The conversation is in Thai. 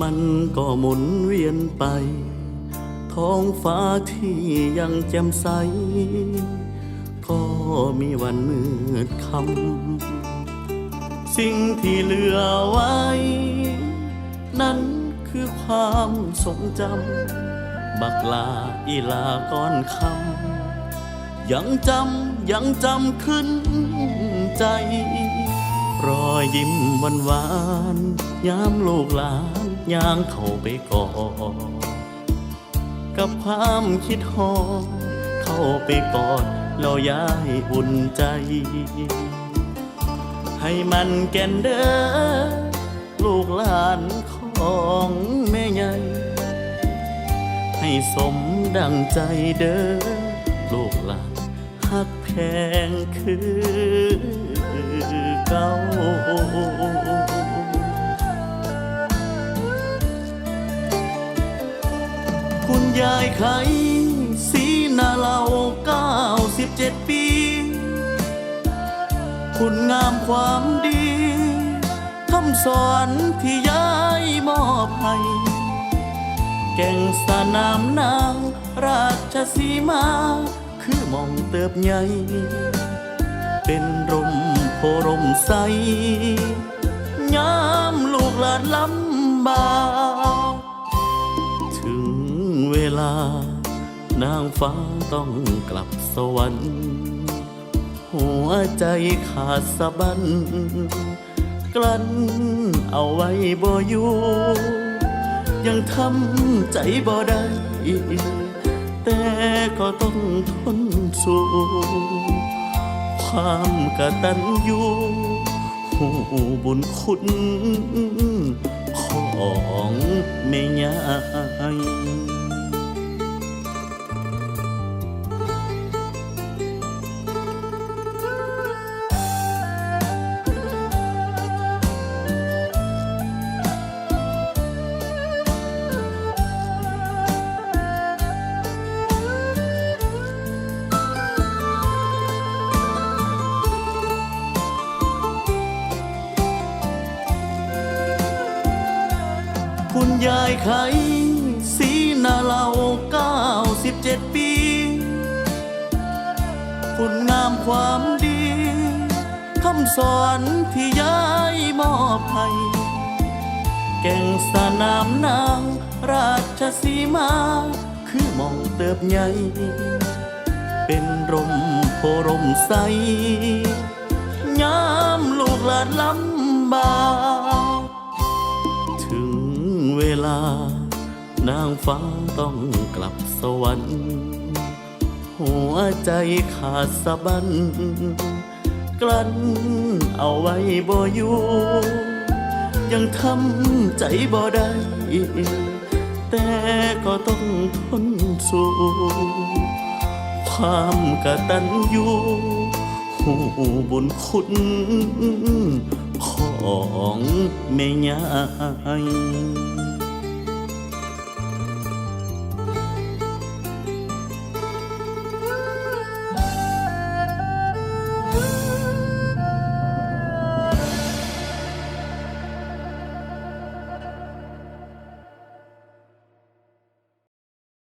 วันก็หมุนเวียนไป ท้องฟ้าที่ยังแจ่มใส ก็มีวันมืดคำสิ่งที่เหลือไว้ นั้นคือความทรงจำ บักลาอีลาก้อนคำยังจำ ยังจำขึ้นใจ รอยยิ้มหวานหวานยามลูกหลานย่างเข้าไปกอดกับความคิดหอดเข้าไปกอดแล้วย้ายอุ่นใจ ให้มันแก่นเด้อลูกหลานของแม่ใหญ่ ให้สมดังใจเด้อลูกหลานหักแพงคือ เก่าคุณยายไขสีนาเราเก้าสิบเจ็ดปี คุณงามความดีคำสอนที่ยายมอบให้แก่งสนามนางราชสีมา คือมองเติบใหญ่ เป็นร พร่มใสยามลูกหลานลำบากถึงเวลานางฟ้าต้องกลับสวรรค์ หัวใจขาดสะบันกลั้นเอาไว้บ่อยู่ยังทำใจบ่ได้แต่ก็ต้องทนสู้ ความกะตัญญูหูบุญคุณของแม่ยายายไขสีนาเราเก้าสิบเจ็ดปี คุณงามความดีคำสอนที่ยายมอบให้แก่งสนามนางราชสีมา คือหมองเติบใหญ่ เป็นร่มโพร่มใสยามลูกหลานลำบาก นางฟ้าต้องกลับสวรรค์ หัวใจขาดสะบันกลั้นเอาไว้บ่อยู่ ยังทำใจบ่ได้ แต่ก็ต้องทนสู้ ความกตัญญูหูบุญคุณของแม่ยาย